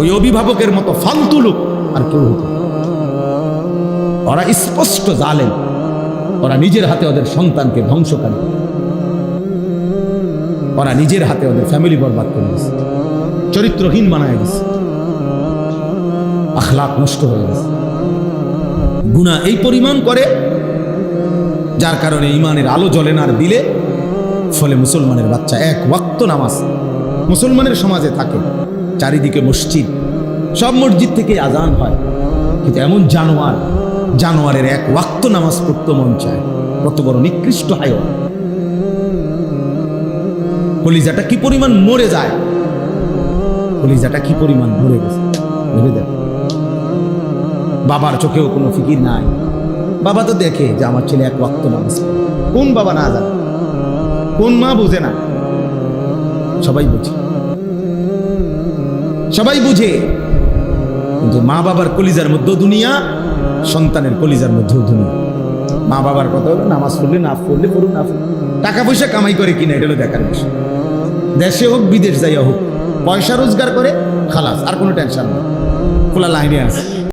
ওই অভিভাবকের মতো ফালতু লোক আর কেউ হতো ওরা স্পষ্ট জালেন ওরা নিজের হাতে ওদের সন্তানকে ধ্বংস করে। ওরা নিজের হাতে ওদের ফ্যামিলি বরবাদ করে দিচ্ছে চরিত্রহীন বানায় গেছে আখলাক নষ্ট হয়ে গেছে। গুণা এই পরিমাণ করে, যার কারণে ইমানের আলো জ্বলে না আর দিলে, ফলে মুসলমানের বাচ্চা এক ওয়াক্ত নামাজ মুসলমানের সমাজে থাকে। চারিদিকে মসজিদ। সব মসজিদ থেকে আজান হয়। কিন্তু এমন জানোয়ার, জানোয়ারের এক ওয়াক্ত নামাজ পড়তে মন চায়। কত বড় নিকৃষ্ট হায়ন কলিজাটা কি পরিমাণ মরে যায়? কলিজাটা কি পরিমাণ মরে গেছে? ভেবে দেখ। বাবার চোখেও কোনো ফিকির নাই। বাবা তো দেখে যে আমার ছেলে এক ওয়াক্ত নামাজ কোন বাবা না জানে? কোন মা বুঝে না? সবাই বুঝে। সবাই বুঝে কিন্তু মা বাবার কলিজার মধ্যেও দুনিয়া, সন্তানের কলিজার মধ্যেও দুনিয়া। মা বাবার কথা হলো নামাজ পড়লে না পড়লে পড়ুন না টাকা পয়সা কামাই করে কিনা, এটা হলো দেখার বিষয়। দেশে হোক, বিদেশ যাইয়া হোক, পয়সা রোজগার করে, খালাস, আর কোনো টেনশন নেই। খোলা লাইনে আছে।